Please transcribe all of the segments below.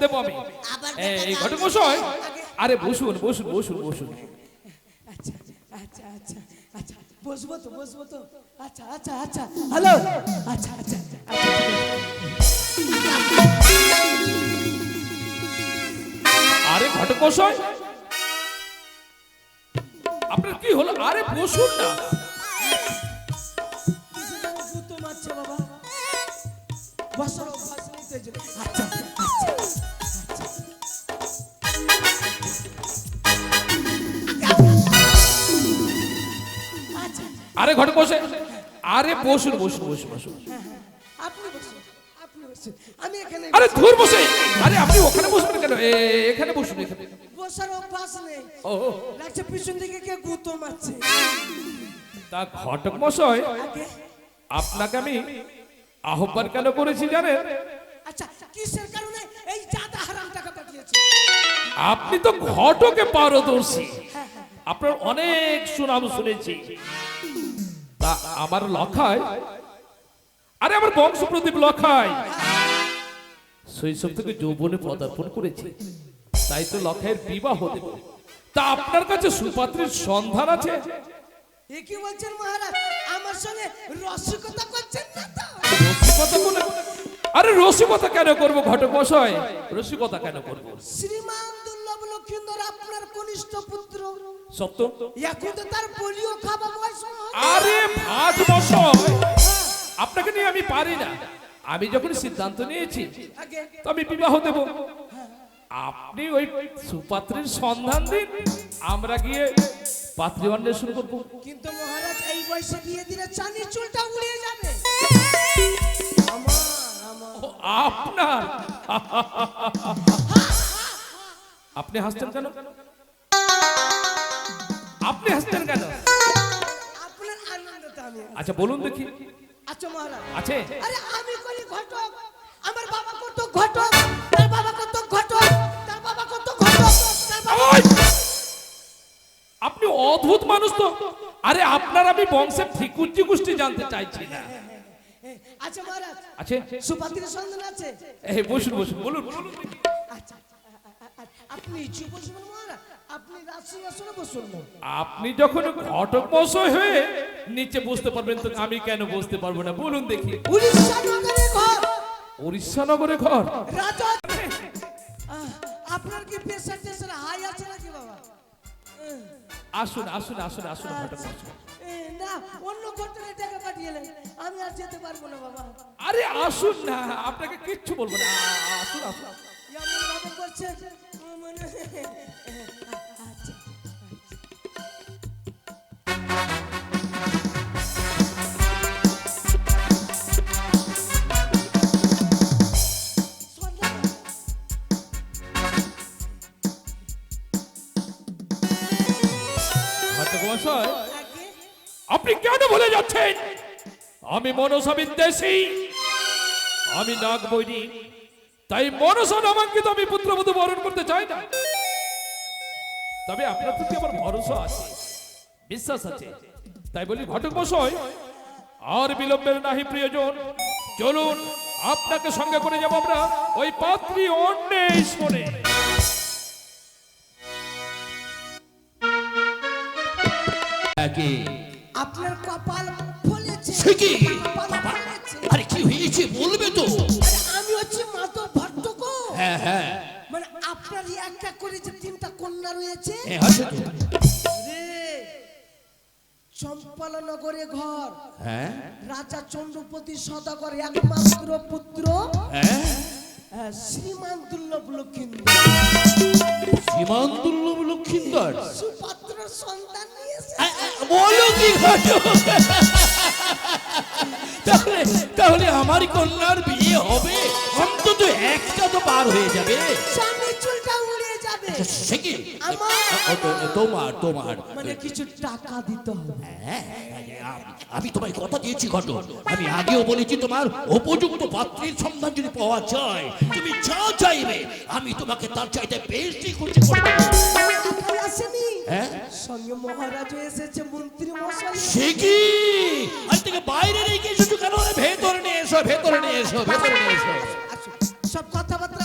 দেবো আমি। এই, ঘটক মশাই আরে বসুন বসুন বসুন বসুন। আচ্ছা আচ্ছা আচ্ছা আচ্ছা বসবো তো বসবো তো। আচ্ছা আচ্ছা আচ্ছা হ্যালো। আচ্ছা আচ্ছা আচ্ছা আরে ঘটক মশাই আপনার কি হলো? আরে বসুন না। বাবা। বসার অভ্যাস আচ্ছা আরে ঘটক মশাই আরে বসুন বসুন বসুন বসুন। আপনি বসুন আমি এখানে আরে বসে। আরে আপনি ওখানে বসবেন কেন? এ, এখানে বসুন এখানে। বসার অভ্যাস নেই। ও ও, লাগছে পিছন দিকে কে গুঁতো মারছে। তা ঘটক মশাই আপনাকে আমি আহ্বান কেন করেছি জানেন? আচ্ছা কিসের কারণে এই জাদা হারাম টাকা পাঠিয়েছে আপনি তো ঘটকে পারদর্শী। আপনার অনেক সুনাম শুনেছি। তা আমার লখায়? আরে আমার বংশ প্রদীপ লখায়। শৈশব থেকে যৌবনে পদার্পণ করেছে। তাই তো লখায়ের বিবাহ দেব। তা আপনার কাছে সুপাত্রীর সন্ধান আছে? এ কি বলছেন মহারাজ? আমার সঙ্গে রসিকতা করছেন না তো? রসিকতা বলে আরে রসিকতা কেন করব ঘটক মশাই? রসিকতা কেন করব? শ্রীমান লক্ষিন্দর আপনার কনিষ্ঠ পুত্র। সত্য। এখন তার পোলিও খাওয়া বয়স আরে ভাত মশাই আপনাকে নিয়ে আমি পারি না। আমি যখন সিদ্ধান্ত নিয়েছি তো আমি বিবাহ দেব। আপনি ওই সুপাত্রীর সন্ধান দিন। আমরা গিয়ে পাত্রী অন্বেষণ করব। কিন্তু মহারাজ এই বয়সে বিয়ে দিলে চানির চুলটা উড়িয়ে যাবে। আপনার। আপনি হাসছেন কেন? আপনি হাসছেন কেন? আপনার আনন্দটা আমি আচ্ছা বলুন দেখি। আচ্ছা মহারাজ। আছে? আরে আমি করি ঘটক। আমার বাবা কত ঘটক তার বাবা কত ঘটক তার বাবা কত ঘটক তার বাবা আপনি অদ্ভুত মানুষ তো। আরে আপনার আমি বংশের ঠিকুচি গোষ্ঠী জানতে চাইছি না। আচ্ছা মহারাজ। আছে? সুপাত্রীর সন্ধান আছে? এই বসুন বসুন বলুন বলুন। আচ্ছা। আপনি ইচ্ছু বসবেন মহারাজ? আপনি রাজসিংহাসনে বসুন আপনি যখন ঘটক মশাই হয়ে নিচে বসতে পারবেন তো আমি কেন বসতে পারব না? বলুন দেখি। উড়িষ্যা নগরের ঘর। উড়িষ্যা নগরে ঘর? রাজা আপনার কি প্রেশার টেশার হাই আছে নাকি বাবা? আসুন আসুন আসুন আসুন ঘটক মশাই না অন্য ঘটনে টাকা পাঠিয়েলেন আমি আর যেতে পারব না বাবা। আরে আসুন না আপনাকে কিচ্ছু বলব না। আসুন আসুন। এমন ভাবে করছে মনে আচ্ছা আপনি কেন বলে যাচ্ছেন? আমি মনসা বিদ্বেষী। আমি নাগ বৈরি তাই মনসা নামাঙ্কিত আমি পুত্রবধূ বরণ করতে চাই না। তবে আপনার প্রতি আমার ভরসা আছে বিশ্বাস আছে। তাই বলি ঘটক মশাই আর বিলম্বের নাহি প্রিয়জন। চলুন আপনাকে সঙ্গে করে যাব আমরা ওই পাত্রী অন্বেষণে একে। আপনার কপাল ফলেছে? আরে কি হয়েছে? বলবে আপনার একটা করে যে তিনটা কন্যা রয়েছে চম্পালনগরে ঘর হ্যাঁ? রাজা চন্দ্রপতি সদাগর একমাত্র পুত্র হ্যাঁ? শ্রীমান দুর্লভ লক্ষিন্দর। সুপাত্র সন্তান নিয়েছে বলো কি তাহলে তাহলে আমার কন্যার বিয়ে হবে? অন্তত একটা তো পার হয়ে যাবে। সামনে চুলটা যাবে সে কি? আমার। তোমার তোমার। মানে কিছু টাকা দিতে হবে। হ্যাঁ, আমি তোমায় কথা দিয়েছি আমি আগেও বলেছি তোমার উপযুক্ত পাত্রের সন্ধান যদি পাওয়া যায় তুমি যা চাইবে আমি তোমাকে তার চাইতে বেশি খুশি করব। হ্যাঁ? সঙ্গে মহারাজ এসেছে মন্ত্রী মশাই সে কি? আজ থেকে বাইরে রেখে কেন? ভেতরে নিয়ে এসো ভেতরে নিয়ে এসো ভেতরে নিয়ে এসো। সব কথাবার্তা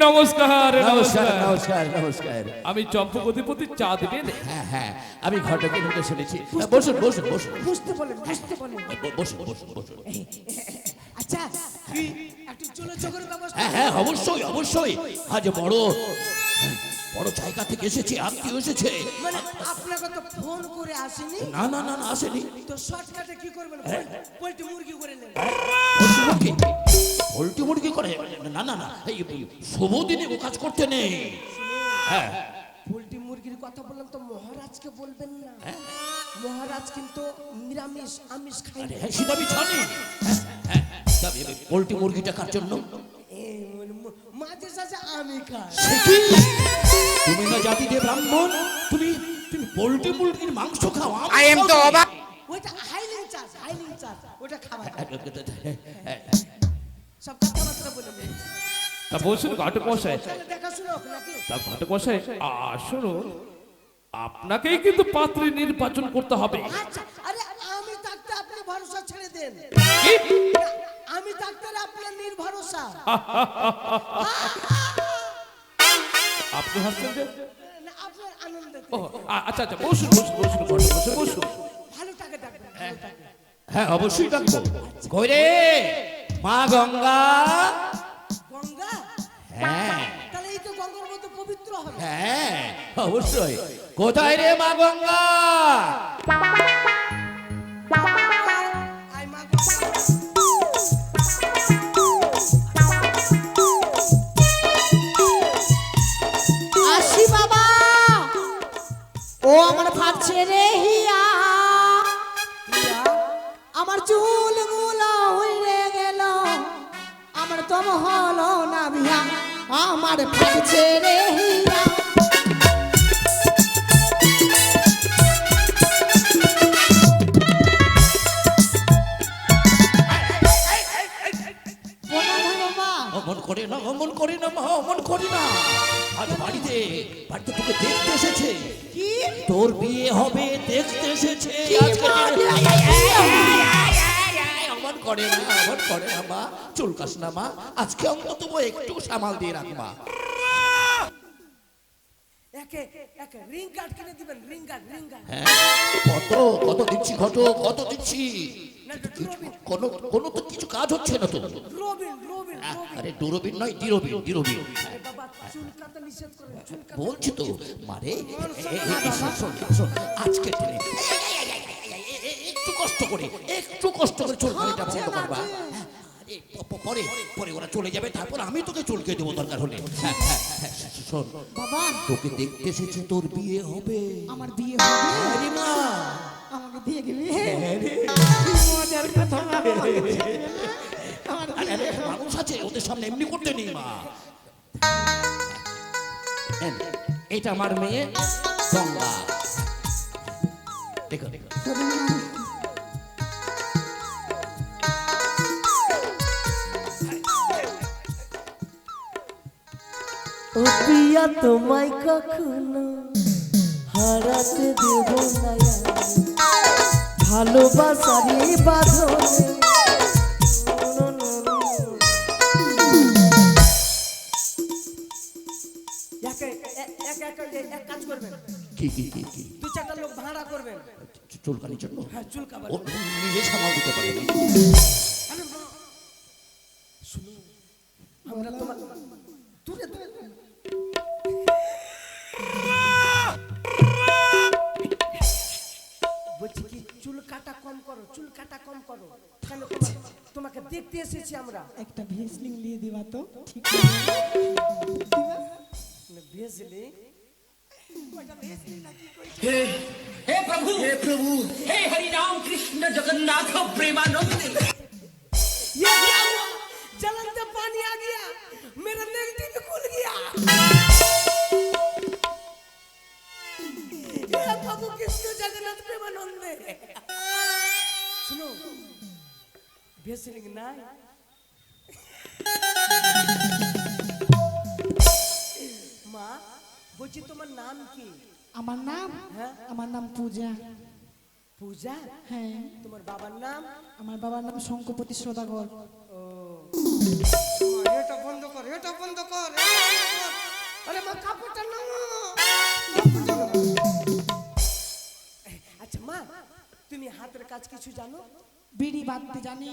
নমস্কার নমস্কার নমস্কার। নমস্কার আমি চম্পকধিপতি চা দিবেন হ্যাঁ হ্যাঁ আমি ঘটকের মুখে শুনেছি। হ্যাঁ, বসুন বসুন বসুন। বুঝতে বলেন বুঝতে বলেন বসুন বসুন বসুন। আচ্ছা কি? একটু চলে চোখের ব্যবস্থা হ্যাঁ হ্যাঁ অবশ্যই অবশ্যই। আজ বড়। বড় জায়গা থেকে এসেছে আত্মীয় এসেছে। মানে আপনাকে তো ফোন করে আসেনি? না না না না আসেনি। তো শর্টকাটে কি করবেন? পোল্ট্রি মুরগি করে নেন। পোল্ট্রি মুরগি? পোল্ট্রি মুরগি করে? না না না এই শুভ দিনে ও কাজ করতে নেই। হ্যাঁ। পোল্ট্রি মুরগির কথা বললাম তো মহারাজকে বলবেন না। মহারাজ কিন্তু নিরামিষ আমিষ না। হ্যাঁ সেটা আমি জানি হ্যাঁ, হ্যাঁ, পোল্ট্রি মুরগিটা কার জন্য? এই মানে মাঝে সাঝে আমি খাই। তুমি না জাতিতে ব্রাহ্মণ তুমি তুমি পোল্ট্রি মুরগির মাংস খাও আই এম তো অবাক ওইটা হাইলিং হাইলিং ওটা খাবার সব কথাবার্তা বলে তা বলছেন ঘটক মশাই। তাহলে দেখাশোনা তা ঘটক মশাই শুনুন আপনাকেই কিন্তু পাত্রী নির্বাচন করতে হবে। আচ্ছা আরে আমি থাকতে আপনি ভরসা ছেড়ে দেন। আমি থাকতে আপনার নির্ভরসা। আপনি হাসছেন যে? ও, আচ্ছা আচ্ছা বসুন বসুন বসুন বসুন ভালো টাকা টাকা হ্যাঁ অবশ্যই ডাকবো মা গঙ্গা গঙ্গা হ্যাঁ তাহলে এই তো গঙ্গার মতো পবিত্র হবে হ্যাঁ অবশ্যই কোথায় রে মা গঙ্গা ও আমার ফাটছে রে হিয়া। আমার চুলগুলো উড়ে গেল। আমার তম হলো না বিয়া আমার ফাটছে রে হিয়া। অমন করে না অমন করে না মা অমন করে না আজ বাড়িতে বাড়িতে তোকে দেখতে এসেছে। তোর বিয়ে হবে দেখতে এসেছে। অমন করে না অমন করে না মা। চুলকাস না মা। আজকে অন্তত একটু সামাল দিয়ে রাখ মা। একে একে রিং কার্ড কিনে দিবেন রিং কার্ড রিং কার্ড কত কত দিচ্ছি কত কত দিচ্ছি? না রবিন। কোনো কোনো তো কিছু কাজ হচ্ছে না তো। রবিন রবিন রবিন। আরে দুরবিন নয় দিরবিন দিরবিন আরে বাবা চুল কাটা নিষেধ করেন চুল কাটা বলছি তো মারে আজকে একটু কষ্ট করে একটু কষ্ট করে চুল বন্ধ করবা। পরে পরে ওরা চলে যাবে তারপর আমি তোকে চুলকে দেবো দরকার হলে। হ্যাঁ, হ্যাঁ, হ্যাঁ, শোন বাবা। তোকে দেখতে এসেছে তোর বিয়ে হবে। আমার বিয়ে হবে? মা। আমাকে দিয়ে গেলি? মজার কথা আরে, মানুষ আছে ওদের সামনে এমনি করতে নেই মা। এটা আমার মেয়ে গঙ্গা। দেখো। দেখো। ও প্রিয়া তোমায় কখনো হারাতে দেব না ভালোবাসারই বাঁধনে। কি কি কি কি? দু চারটা লোক ভাড়া করবেন। চুলকানির জন্য? হ্যাঁ চুল কাবার ও নিজে সামাল দিতে পারে কেন তোমার- তোমাকে দেখতে এসেছি আমরা একটা ভেসলিং দিয়ে দিবা তো ঠিক ভেজলি हे प्रभु हे प्रभु हे हरि राम कृष्ण जगन्नाथ प्रेमानंद ये क्या ছেলেকে নাই মা বলছি তোমার নাম কি আমার নাম আমার নাম পূজা পূজা হ্যাঁ তোমার বাবার নাম আমার বাবার নাম শঙ্কপতি সদাগর এটা বন্ধ কর এটা বন্ধ কর আরে মা কাপড়টা না আচ্ছা মা তুমি হাতের কাজ কিছু জানো বিড়ি বাঁধতে জানি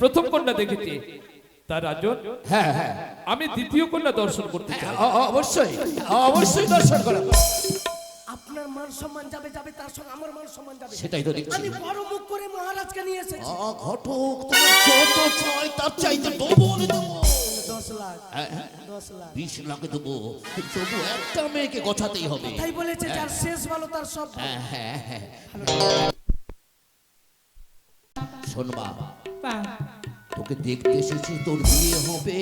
প্রথম কন্যা দেখেছি তার রাজন হ্যাঁ হ্যাঁ। আমি দ্বিতীয় কন্যা দর্শন করতে অ- অবশ্যই অবশ্যই দর্শন করা। আপনার মান সম্মান যাবে যাবে তার সঙ্গে আমার মান সম্মান যাবে। সেটাই তো দেখছি আমি বড় মুখ করে মহারাজকে নিয়ে এসেছি। ঘটক তোমার যত চাই তার চাইতে ডবল দেবো। দশ লাখ হ্যাঁ, হ্যাঁ, দশ লাখ। বিশ লাখ দেবো। তবু একটা মেয়েকে গোছাতেই হবে। তাই বলেছে যার শেষ ভালো তার সব হ্যাঁ হ্যাঁ হ্যাঁ। শোন বাবা তোকে দেখতে এসেছি তোর বিয়ে হবে।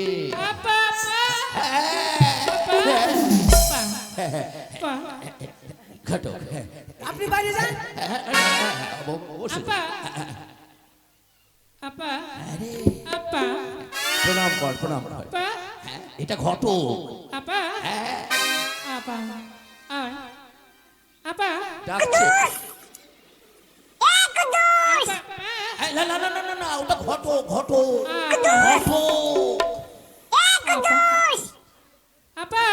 ঘটক হ্যাঁ, আপনি বাইরে যান। হ্যাঁ, হ্যাঁ, প্রণাম কর প্রণাম কর। হ্যাঁ, এটা ঘটক হ্যাঁ। ডাকছে। ঘট ঘট ঘট আপা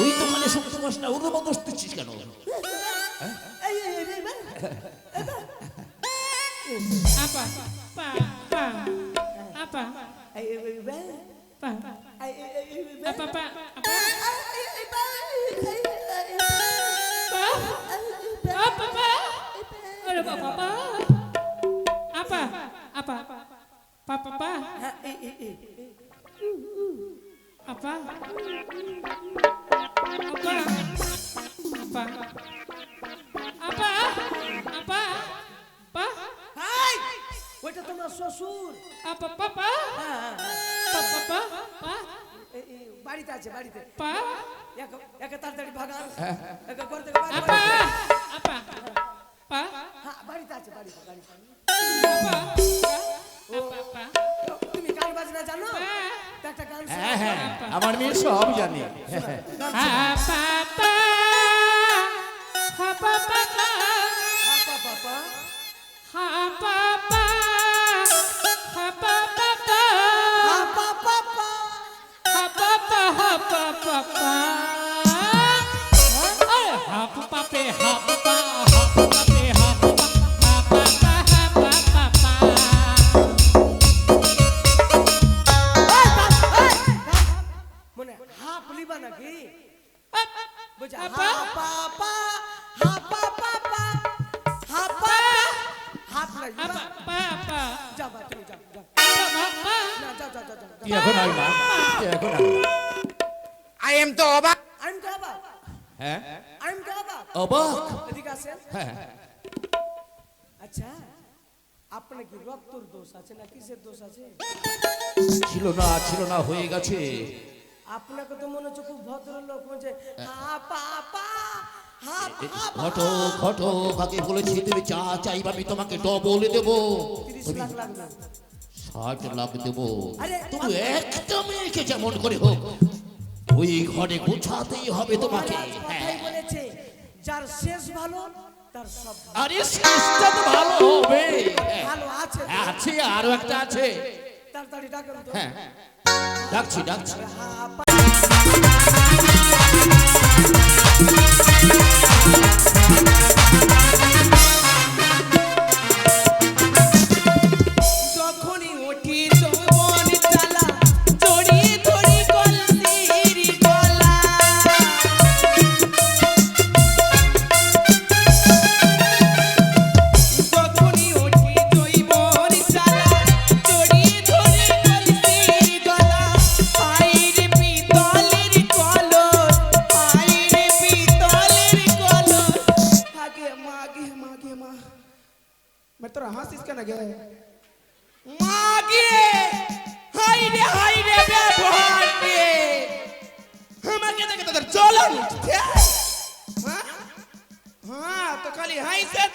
ওই তো মানে শুনতে পাস না ওর মতো দিচ্ছিস কেন আপা পা পা আপা আপা আপা আপা আপা পাপা পা আপা আপা আপা আপা আপা পা হাই ওইটা তোমার শ্বশুর আপা পাপা পাপা পা পা বাড়িতে আছে বাড়িতে পা এক এক তাড়াতাড়ি ভাগান এক আমার মেয়ে সব জানি। পাপা তুমি না তুই এখন আই মা? তুই এখন আই তো অবাক। হ্যাঁ? আইম কাবা অবাক। এদিকে আসেন। হ্যাঁ। আচ্ছা আপনার কি রক্তর দোষ আছে না কিসের দোষ আছে? ছিল না ছিল না হয়ে গেছে। আপনাকে তো মনে হচ্ছে খুব ভদ্রলোক বলছে হা পাপা পাপা ঘটক ঘটক বলেছি তুমি চা চাইবা আমি তোমাকে ডবল দেবো। তিরিশ লাখ ষাট লাখ দেবো। আরে, তবু একটা মেয়েকে যেমন করে হোক ওই ঘরে গোছাতেই হবে তোমাকে। হ্যাঁ যার শেষ ভালো তার সব আরে শেষটা তো ভালো হবে। হ্যাঁ, ভালো আছে? আছে আরও একটা আছে। তাড়াতাড়ি ডাকেন তো। হ্যাঁ ডাকছি ডাকছি। Thank you.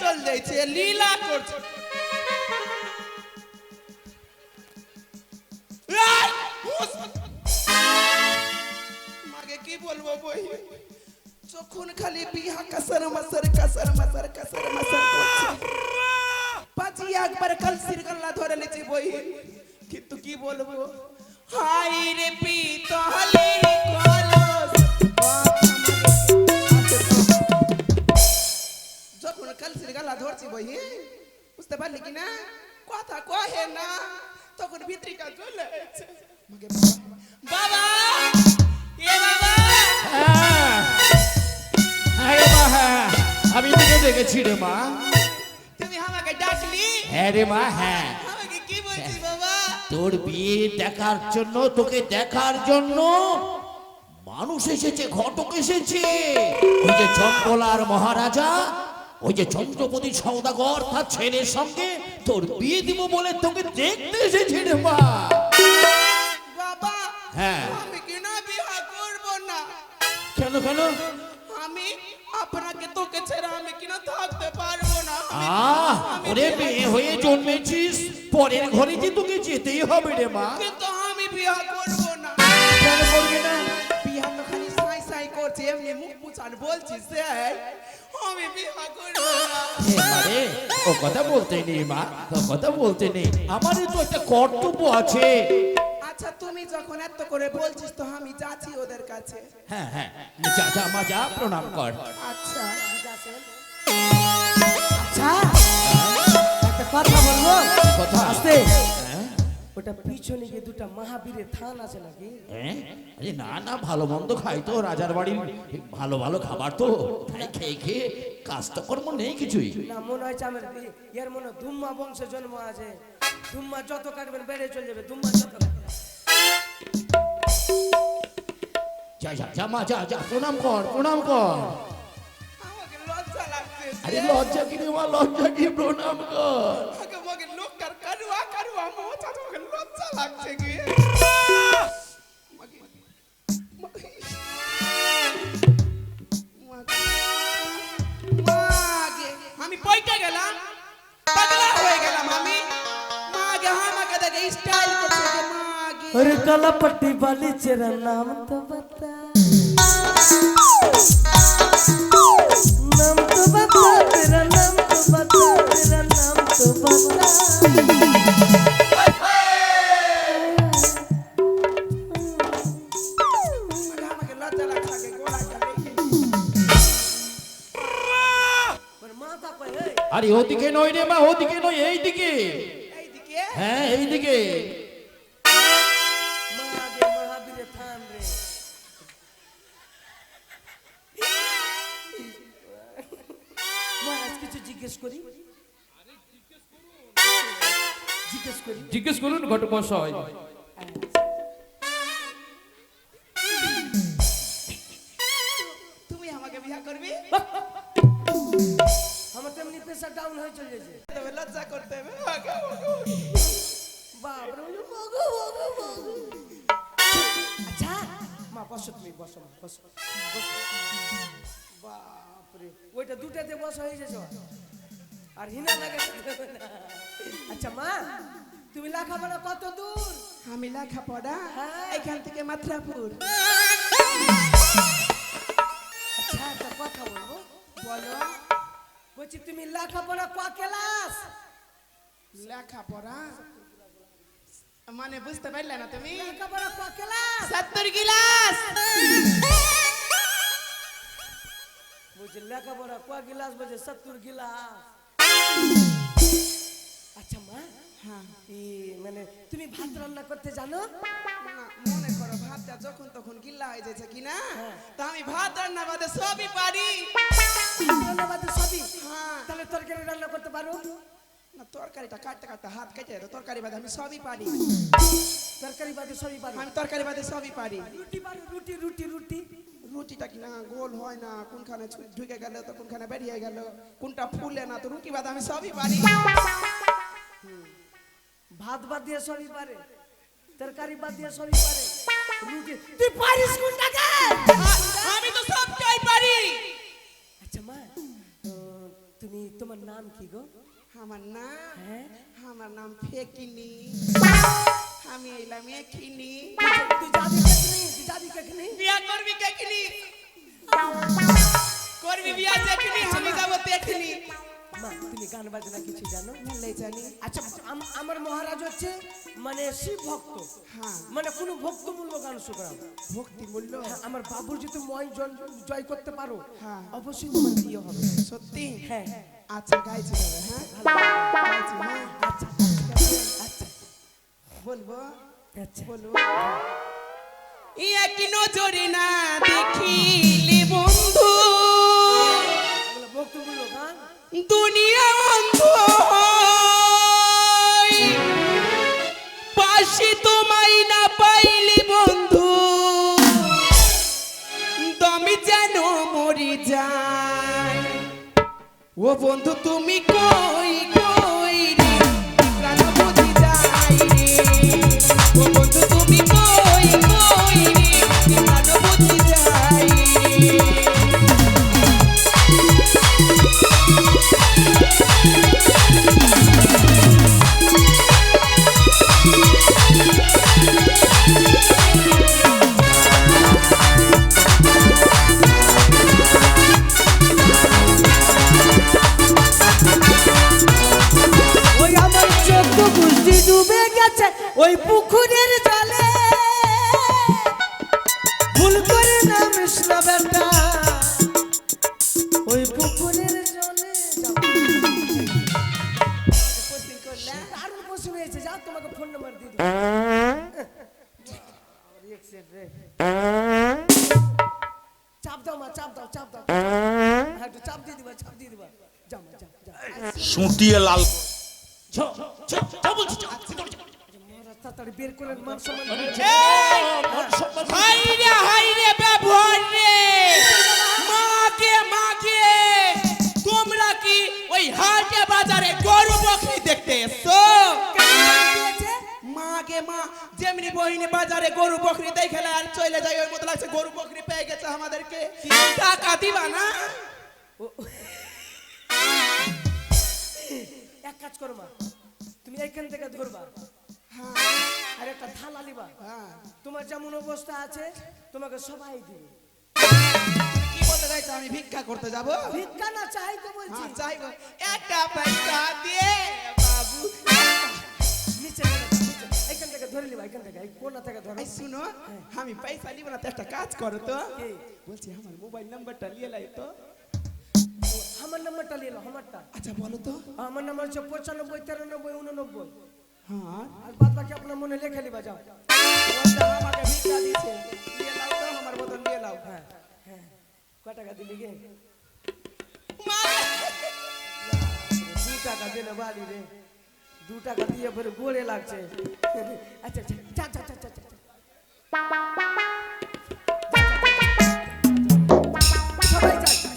চল যাইছে, লীলা করছে। কি বলব বই? যখন খালি বিহা, কাসার মাসার কাসার মাসার কাসার মাসার পাঁচি একবার কাল সিরগল্লা ধরে নিয়েছি বই। কিন্তু কি বলব? হাই রে পিতলি সিরগল্লা ধরছি বই বুঝতে পারলি কি না? কথা কহে না তখন ভিত্রিকা চলে বাবা এ বাবা। হ্যাঁ। হ্যাঁ মা হ্যাঁ আমি তোকে দেখেছি রে মা। তুমি আমাকে ডাকলি? হ্যাঁ রে মা হ্যাঁ। আমাকে কি বলছিস বাবা? তোর বিয়ে দেখার জন্য তোকে দেখার জন্য মানুষ এসেছে ঘটক এসেছে। ওই যে চম্পলার মহারাজা ওই যে চন্দ্রপতি সৌদাগর তার ছেলের সঙ্গে তোর বিয়ে দিব বলে তোকে দেখতে এসেছে রে মা। বাবা হ্যাঁ। আমি কিনা বিয়া করব না। কেন কেন? আমি আপনাকে তোকে ছেড়ে আমি কিনা থাকতে পারব না। আহ ওরে মেয়ে হয়ে জন্মেছিস পরের ঘরে যে তোকে যেতেই হবে রে মা। কিন্তু আমি বিয়া করব না। কেন করবি না? করছে এমনি মুখ পুচান বলছিস আমি বিয়া করব। না হে মারে ও কথা বলতে নেই মা ও কথা বলতে নেই। আমারও তো একটা কর্তব্য আছে। আচ্ছা তুমি যখন এত করে বলছিস তো আমি যাচ্ছি ওদের কাছে। হ্যাঁ হ্যাঁ যা যা মা যা প্রণাম কর। আচ্ছা আচ্ছা একটা কথা বলব? কথা? আস্তে? ওটা পিছনে গিয়ে দুটা মহাবীরের থান আছে নাকি? হ্যাঁ? আরে না না ভালো মন্দ খাই তো রাজার বাড়ির ভালো ভালো খাবার তো। তাই খেয়ে খেয়ে কাজ তো কর্ম নেই কিছুই। না মনে হয়েছে আমার এর মনে হয় ধুম্মা বংশে জন্ম আছে। ধুম্মা যত কাটবেন বেড়ে চলে যাবে ধুম্মা যত। যা যা যা মা যা যা প্রণাম কর প্রণাম কর। লজ্জা আরে লজ্জা কি রে মা লজ্জা কি প্রণাম কর আমাকে আমাকে লোকটার কারুয়া কারুয়া মোচা আমাকে লজ্জা লাগছে কি আমাকে- মাগে আমি পয়টা গেলাম পাগলা হয়ে গেলাম আমি মাগে আমাকে দেখে স্টাইল করছে যে মাগে अरे काला पट्टी वाली तेरा नाम तो बता नाम तो बता तेरा नाम तो बता तेरा नाम तो बता ওদিকে নয় রে মা ওদিকে নয় এই দিকে হ্যাঁ এই দিকে জিজ্ঞেস করি? জিজ্ঞেস করুন ঘট মশাই তুমি আমাকে বিয়া করবে? প্রেশার ডাউন হয়ে চলে গেছে। তবে লজ্জা করতে হবে। আচ্ছা মা বসো তুমি বসো মা বসো বসো। বাপ রে ওইটা দুটাতে বসা হয়ে গেছো আর হিনা লাগে আচ্ছা মা তুমি লেখাপড়া কত দূর? আমি লেখাপড়া হ্যাঁ। এখান থেকে মাথ্রাপুর আচ্ছা একটা কথা বলব। বলো। বলছি তুমি লেখাপড়া ক ক্লাস? লেখাপড়া? মানে বুঝতে পারলে না তুমি? লেখাপড়া ক ক্লাস? সত্তর গিলাস বলছে লেখাপড়া ক গিলাস বলছে সত্তর গিলাস আচ্ছা মা হ্যাঁ। মানে তুমি ভাত রান্না করতে জানো? মনে করো ভাতটা যখন তখন গিল্লা হয়ে যাচ্ছে কি না তা আমি ভাত রান্না বাদে সবই পারি। রান্না বাদে সবই? হ্যাঁ। তাহলে তরকারি রান্না করতে পারো? না তরকারিটা কাটতে কাটতে হাত কেটে যেত তরকারি বাদে আমি সবই পারি। তরকারি বাদে সবই পারো? আমি তরকারি বাদে সবই পারি। রুটি পারো রুটি রুটি রুটি? রুটিটা কি না গোল হয় না কোনখানে ঢুকে গেল তো কোনখানে বেরিয়ে গেল কোনটা ফুলে না তো রুটি বাদ আমি সবই পারি। ভাত বাদ দিয়ে সবই পারে তরকারি বাদ দিয়ে সবই পারে। তুই পারিস কোনটাকে? আমি তো সবটাই পারি। আচ্ছা মা তুমি তোমার নাম কি গো? আমার নাম? হ্যাঁ? আমার নাম ফেকিনি। আমি এলাম এখিনি। তুই যাবি কেখনি? তুই যাবি কেখনি? বিয়া করবি কেখিনি? করবি বিয়া দেখনি আমি যাব দেখনি মা তুমি গান বাজনা কিছু জানো? আচ্ছা আম- আমার মহারাজ হচ্ছে মানে শিব ভক্ত। হ্যাঁ। মানে কোনো ভক্তমূল্য গান শুকরাম ভক্তি মূল্য হ্যাঁ, আমার বাবুর যদি ময় জন- জয় করতে পারো হ্যাঁ। অবশ্যই তোমার বিয়ে হবে। সত্যি? হ্যাঁ। আচ্ছা গাইছি তবে হ্যাঁ? গাইছি হ্যাঁ। আচ্ছা আচ্ছা বলব? আচ্ছা। বলব? ইয়া কি নজরে না দেখিলে বন্ধু। এগুলো ভক্তমূল্য গান? দুনিয়া পাশে না পাইলে বন্ধু যেন ও বন্ধু তুমি কই সুটিয়ে লাল তাড়াতাড়ি বের করেন মান সম্মান হাইরে হাইরে ব্যবহার রে। মাকে মাকে। তোমরা কি ওই হাটে বাজারে গরু বকরি দেখতে এসছো? মাকে মা যেমনি বহিনী বাজারে গরু বকরি দেখে আর চলে যায় ওর মতো লাগছে গরু বকরি পেয়ে গেছে আমাদেরকে। টাকা দিবা না? এক কাজ করো মা তুমি এইখান থেকে ধরবা। হ্যাঁ। আর একটা থালা নিবা হ্যাঁ। তোমার যেমন অবস্থা আছে তোমাকে সবাই দিবে। কি বলতে চাইছো? আমি ভিক্ষা করতে যাব? ভিক্ষা না চাই তো বলছি। হ্যাঁ চাইব। একটা পয়সা দিয়ে বাবু নিচে। এইখান থেকে ধরে নিবা এখান থেকে কোনা থেকে ধরো। শুনো আমি পয়সা নিব না তো একটা কাজ করো তো। বলছি আমার মোবাইল নাম্বারটা নিয়ে লাই তো। আমার নাম্বারটা নাও আমারটা। আচ্ছা বলো তো। আমার নাম্বার হচ্ছে পঁচানব্বই তিরানব্বই উননব্বই। হ্যাঁ। আর বাদ বাকি আপনার মনে লেখে নিবা যাও। আমাকে ভিক্ষা দিছে নিয়ে লাও তো আমার বোতল নিয়ে লাও হ্যাঁ হ্যাঁ। ক টাকা দিলি গে? দু টাকা দিলে বাড়ি রে। দু টাকা দিয়ে পরে গোড়ে লাগছে। আচ্ছা আচ্ছা যা যা, যা।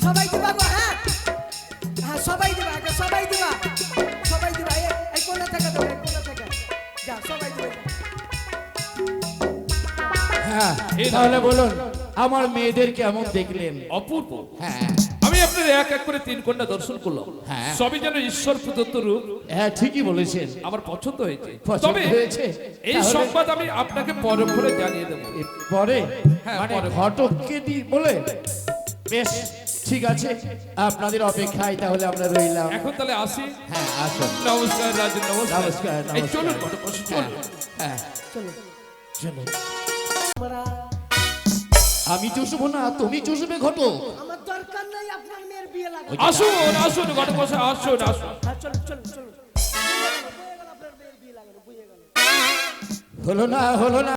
সবাই সবাই হ্যাঁ হ্যাঁ? সবাই দিবা আগে সবাই দিবা। সবাই দিবা এই এই থেকে দেবো এই থেকে। যা সবাই দিবা। হ্যাঁ তাহলে বলুন আমার মেয়েদের কেমন দেখলেন? অপূর্ব। হ্যাঁ। আমি আপনার এক এক করে তিন কন্যা দর্শন করলাম। হ্যাঁ। সবই যেন ঈশ্বর প্রদত্ত রূপ। হ্যাঁ ঠিকই বলেছেন। আমার পছন্দ হয়েছে। তবে হয়েছে? এই সংবাদ আমি আপনাকে পরে পরে জানিয়ে দেবো। পরে? হ্যাঁ, মানে। ঘটককে দি বলে? বেশ। ঠিক আছে আপনাদের অপেক্ষায় তাহলে আমরা রইলাম। এখন তাহলে আসি। হ্যাঁ আসুন। নমস্কার রাজু নমস্কার। নমস্কার, এই চলুন চলুন। হ্যাঁ চলো চলুন। আমি চুষবো না তুমি চুষবে ঘটক। আমার দরকার নাই আপনার মেয়ের বিয়ে লাগবে আসুন আসুন ঘটক আসুন আসুন। হ্যাঁ চলো চলো চলো বুঝে গেল, বুঝে গেল আপনার মেয়ের বিয়ে লাগানো বুঝে গেল হলো না হলো না।